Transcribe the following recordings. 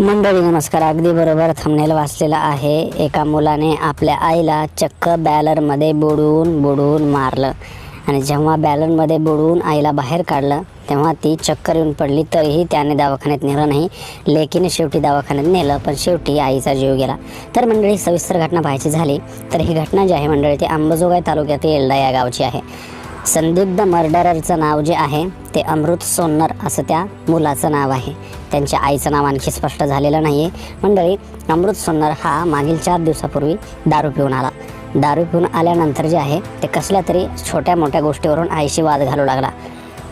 मंडळी नमस्कार. अगदी बरोबर थंबनेल वाचलेला आहे. एका मुलाने आपल्या आईला चक्क बॅलरमध्ये बुडवून बुडवून मारलं. आणि जेव्हा बॅलरमध्ये बुडवून आईला बाहेर काढलं तेव्हा ती चक्कर येऊन पडली तरीही त्याने दवाखान्यात नेलं नाही. लेकीने शेवटी दवाखान्यात नेलं पण शेवटी आईचा जीव गेला. तर मंडळी सविस्तर घटना पाहायची झाली तर ही घटना जी आहे मंडळी ती अंबाजोगाई तालुक्यातील येल्डा या गावची आहे. संदिग्ध मर्डररचं नाव जे आहे ते अमृत सोन्नर असं त्या मुलाचं नाव आहे. त्यांच्या आईचं नाव आणखी स्पष्ट झालेलं नाही आहे मंडळी अमृत सोन्नर हा मागील चार दिवसापूर्वी दारू पिऊन आला. दारू पिऊन आल्यानंतर जे आहे ते कसल्या तरी छोट्या मोठ्या गोष्टीवरून आईशी वाद घालू लागला.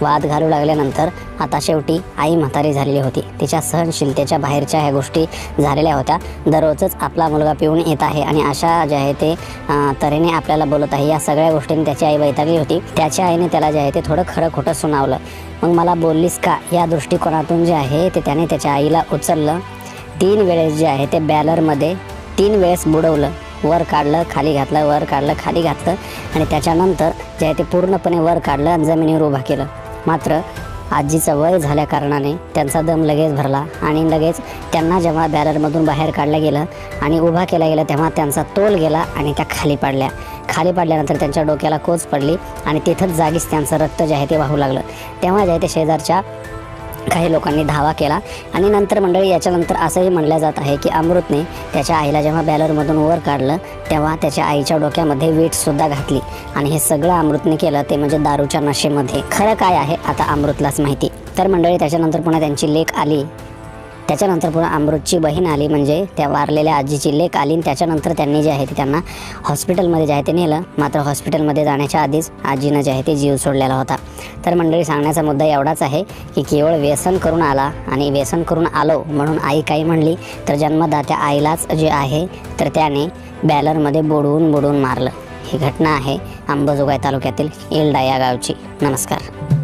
वाद घालू लागल्यानंतर आता शेवटी आई म्हातारी झालेली होती. तिच्या सहनशीलतेच्या बाहेरच्या ह्या गोष्टी झालेल्या होत्या. दररोजच आपला मुलगा पिऊन येत आहे आणि अशा जे आहे ते तऱ्हेने आपल्याला बोलत आहे. या सगळ्या गोष्टींनी त्याची आई वैतागली होती. त्याच्या आईने त्याला जे आहे ते थोडं खरं खोटं सुनावलं. मग मला बोललीस का? या दृष्टिकोनातून जे आहे ते त्याने त्याच्या आईला उचललं. तीन वेळेस जे आहे ते बॅलरमध्ये तीन वेळेस बुडवलं. वर काढलं खाली घातलं वर काढलं खाली घातलं आणि त्याच्यानंतर जे आहे ते पूर्णपणे वर काढलं आणि जमिनीवर उभा केलं. मात्र आजीचं वय झाल्याकारणाने त्यांचा दम लगेच भरला आणि लगेच त्यांना जेव्हा बॅलरमधून बाहेर काढलं गेलं आणि उभा केला गेला तेव्हा त्यांचा तोल गेला आणि त्या खाली पडल्या. खाली पडल्यानंतर त्यांच्या डोक्याला कोच पडली आणि तिथंच जागीच त्यांचं रक्त जे आहे ते वाहू लागलं. तेव्हा जे आहे ते शेजारच्या काही लोकांनी धावा केला. आणि नंतर मंडळी याच्यानंतर असंही म्हणलं जात आहे की अमृतने त्याच्या आईला जेव्हा बॅलरमधून वर काढलं तेव्हा त्याच्या आईच्या डोक्यामध्ये वीटसुद्धा घातली. आणि हे सगळं अमृतने केलं ते म्हणजे दारूच्या नशेमध्ये. खरं काय आहे आता अमृतलाच माहिती. तर मंडळी त्याच्यानंतर पुन्हा त्यांची लेख आली. त्याच्यानंतर पुन्हा अमृतची बहीण आली म्हणजे त्या वारलेल्या आजीची लेख आली आणि त्याच्यानंतर त्यांनी जे आहे ते त्यांना हॉस्पिटलमध्ये जे आहे ते नेलं. मात्र हॉस्पिटलमध्ये जाण्याच्या आधीच आजीनं जे आहे ते जीव सोडलेला होता. तर मंडळी सांगण्याचा मुद्दा एवढाच आहे की केवळ व्यसन करून आला आणि व्यसन करून आलो म्हणून आई काही म्हणली तर जन्मदात्या आईलाच जे आहे तर त्याने बॅलरमध्ये बुडवून बुडवून मारलं. ही घटना आहे अंबाजोगाई तालुक्यातील येलडा या गावची. नमस्कार.